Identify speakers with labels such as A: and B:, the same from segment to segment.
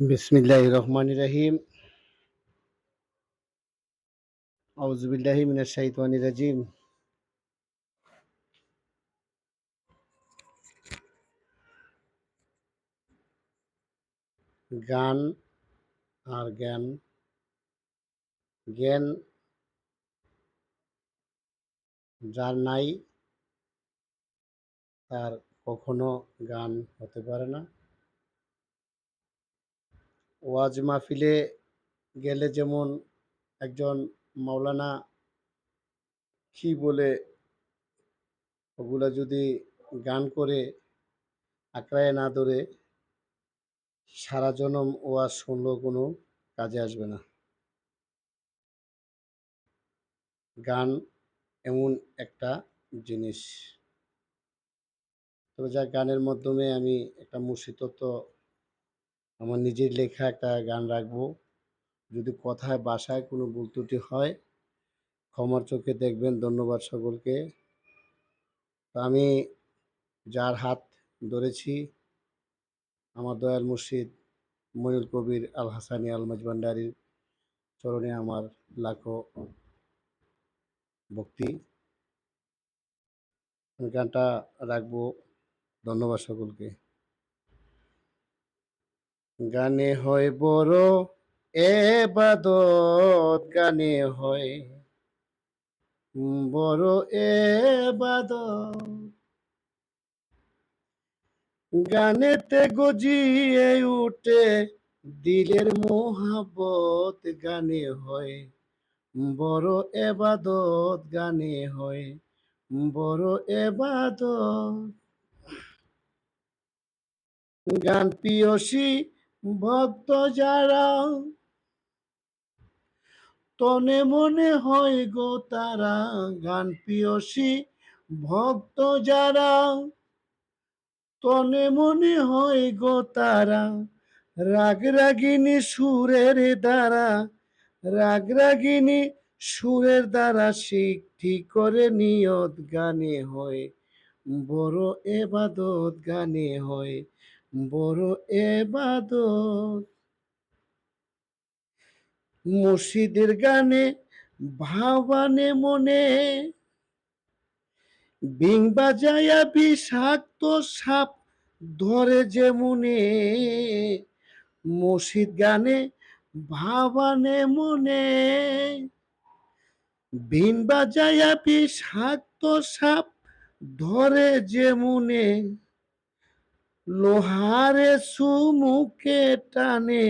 A: বিসমিল্লাহ রহমান রাহিম। আউজবিল্লাহি মিনাশ শাইতানির রাজিম। গান আর জ্ঞান। জ্ঞান যার নাই, তার কখনো গান হতে পারে না। ওয়াজ মাহফিলে গেলে যেমন একজন মাওলানা কি বলে ওগুলা যদি গান করে, আঁকড়ায় না ধরে, সারা জনম ওয়াজ শুনলেও কোনো কাজে আসবে না। গান এমন একটা জিনিস। তবে যা গানের মাধ্যমে আমি একটা মুর্শিদত্ব আমার নিজের লেখা একটা গান রাখব। যদি কথায়, বাসায় কোনো ভুল ত্রুটি হয়, ক্ষমার চোখে দেখবেন। ধন্যবাদ সকলকে। আমি যার হাত ধরেছি, আমার দয়াল মুর্শিদ মনির কবির আল হাসানি আল মাজবান্ডারির চরণে আমার লাখো ভক্তি। গানটা রাখব। ধন্যবাদ সকলকে। গানে হয় বড় এবাদত গানে হয়। বড় এবাদত গানেতে গজিয়ে উঠে দিলের মোহাবত গানে হয়। বড় এবাদত গানে হয়, বড় এবাদত গান পিয়সী ভক্ত যারা তনে মনে হয় গো তারা, গান পিয়সী ভক্ত যারা তনে মনে হয় গো তারা, রাগ রাগিনী সুরের দ্বারা, রাগ রাগিনী সুরের দ্বারা শিখটি করে নিয়ত গানে হয়, বড় এবাদত গানে হয়। বড় এবাদত। মুর্শিদের গানে ভাবানে মনে। বিং বাজায়া বিষাক্ত সাপ ধরে যে মনে। মুর্শিদ গানে ভাবানে মনে। বিন বাজায়া বিষাক্ত সাপ ধরে যে মনে। লোহারে সুমুকে টানে,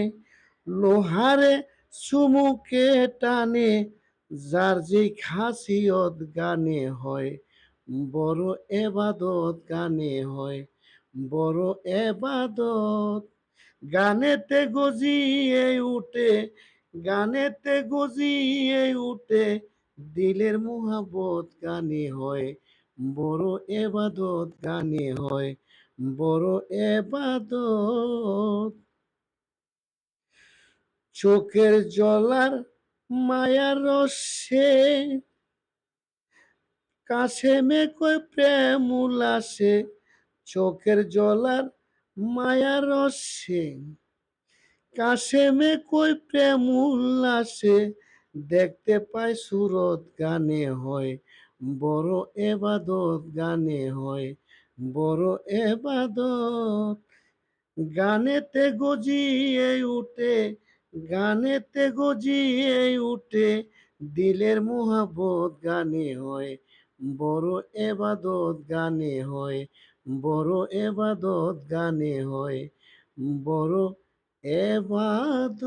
A: লোহারে সুমুকে টানে, যার যে খাসিয়ত গানে হয়, বড় এবাদত গানে হয়, বড় এবাদত। গানেতে গজিয়ে উঠে, গানেতে গজিয়ে উঠে, দিলের মোহাবত গানে হয়, বড় এবাদত গানে হয় বড় এবাদত। চোখের জলার মায়ার রসে, কাছে মে কই প্রেম উল্লাসে, চোখের জলার মায়ার রসে, কাছে মে কই প্রেম উল্লাসে, দেখতে পাই সুরত গানে হয়, বড় এবাদত গানে হয়। বড় এবাদত। গানেতে গজিয়ে উঠে, গানেতে গজিয়ে উঠে, দিলের মোহাবত গানে হয়, বড় এবাদত গানে হয়, বড় এবাদত গানে হয়, বড় এবাদত।